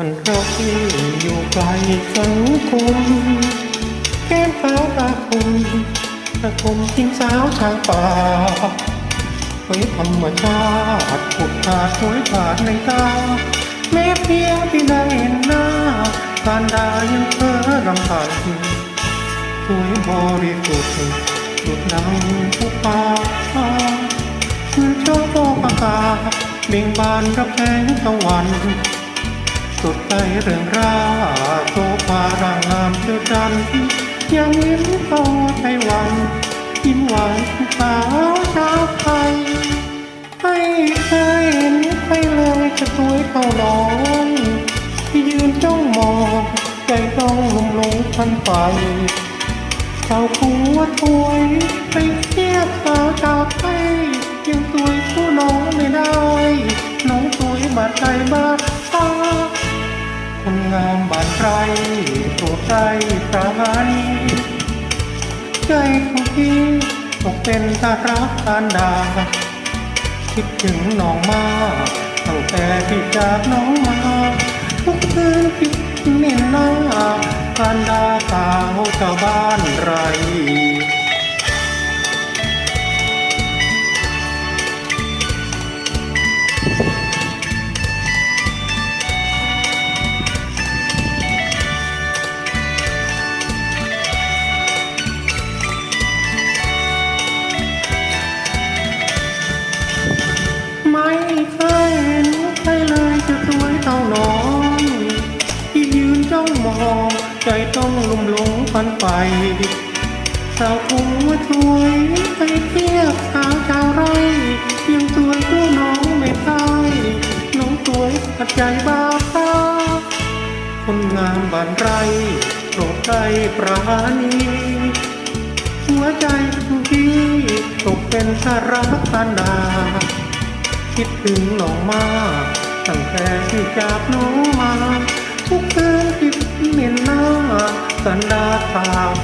มันเราที่อยู่ไกลสังคมแก้มขาวตาคมตะคมทิ้งสาวชางป่าไว้ธรรมชาติผุดขาดหวยขาดในตาแม้เพียงที่ได้เห็นหน้าการดายังเพ้อรำพันสวยบริสุทธิ์สุดดังผู้ป่าเมื่อโชคอากาศเบ่งบานรับแสงตะวัน สุดใจเรื่องราโซฟารางงามเพื่อจันยังยิ้มโตไต้หวันยิ้มหวานสาวชาวไทยไม่เคยเห็นใครเลยจะสวยเท่าน้องที่ยืนจ้องมองใจต้องลุ่มหลงพันไปชาวคูว่ถวยไปเทียบสาวชาวไทยยังสวยสู้น้องไม่ได้ น้องสวยบาดใจบาดตา งามบานไรโปรดใจปราณีใจของพี่ตกเป็นตารักการดา คิดถึงน้องมากตั้งแต่พี่จากน้องมา ทุกคืนคิดเน้นหน้าการดาสาวชาวบ้านไร ต้องลุ่มหลงพันไปสาวคงว่าช่วยไปเทียบสาวชาวไร่ยังสวยสู้น้องไม่ได้น้องสวยปัจจัยบาตาคนงามบานไรโปรดใจปราณีหัวใจของพี่ตกเป็นสาระกันดา คิดถึงน้องมากตั้งแต่ที่จากน้องมา ทุกคืน สันดาตาชาวบ้า